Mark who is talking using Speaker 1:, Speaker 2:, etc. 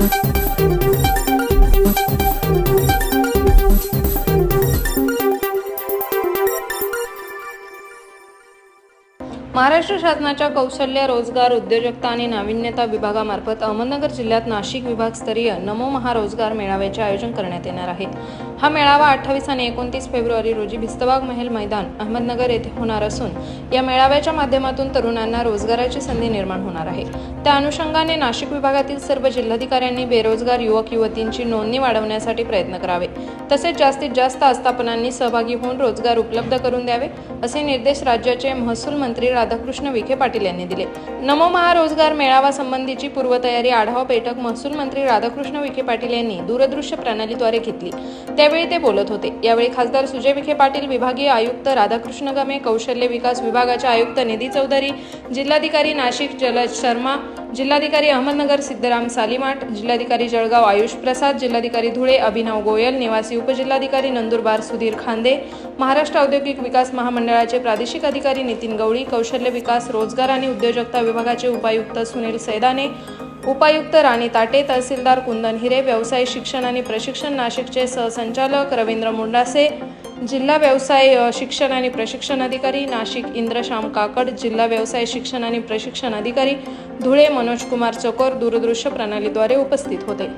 Speaker 1: thank you Maharashtra शासनाच्या कौशल्य रोजगार उद्योजकता आणि नाविन्यता विभागामार्फत अहमदनगर जिल्ह्यात नाशिक विभागस्तरीय नमो महारोजगार मेळाव्याचे आयोजन करण्यात येणार आहे. हा मेळावा अठ्ठावीस आणि एकोणतीस फेब्रुवारी रोजी भिस्तबाग महल मैदान अहमदनगर येथे होणार असून या मेळाव्याच्या माध्यमातून तरुणांना रोजगाराची संधी निर्माण होणार आहे. त्या अनुषंगाने नाशिक विभागातील सर्व जिल्हाधिकाऱ्यांनी बेरोजगार युवक युवतींची नोंदणी वाढवण्यासाठी प्रयत्न करावे. तसेच जास्तीत जास्त आस्थापनांनी सहभागी होऊन रोजगार उपलब्ध करून द्यावे असे निर्देश राज्याचे महसूल मंत्री राधाकृष्ण विखे पाटील यांनी दिले. नमो महारोजगार मेळावा संबंधीची पूर्वतयारी आढावा बैठक महसूल मंत्री राधाकृष्ण विखे पाटील यांनी दूरदृश्य प्रणालीद्वारे घेतली. त्यावेळी ते बोलत होते. यावेळी खासदार सुजय विखे पाटील विभागीय आयुक्त राधाकृष्ण गमे कौशल्य विकास विभागाचे आयुक्त निधी चौधरी जिल्हाधिकारी नाशिक जलज शर्मा जिल्हाधिकारी अहमदनगर सिद्धराम सालीमाठ जिल्हाधिकारी जळगाव आयुष प्रसाद जिल्हाधिकारी धुळे अभिनव गोयल निवासी उपजिल्हाधिकारी नंदुरबार सुधीर खांदे महाराष्ट्र औद्योगिक विकास महामंडळाचे प्रादेशिक अधिकारी नितीन गवळी कौशल्य विकास रोजगार आणि उद्योजकता विभागाचे उपायुक्त सुनील सैदाने उपायुक्त राणी ताटे तहसीलदार कुंदन हिरे व्यवसाय शिक्षण आणि प्रशिक्षण नाशिकचे सहसंचालक रवींद्र मुंडासे जिल्हा व्यवसाय शिक्षण आणि प्रशिक्षण अधिकारी नाशिक इंद्रश्याम काकड जिल्हा व्यवसाय शिक्षण आणि प्रशिक्षण अधिकारी धुळे मनोज कुमार चकोर दूरदृश्य प्रणालीद्वारे उपस्थित होते.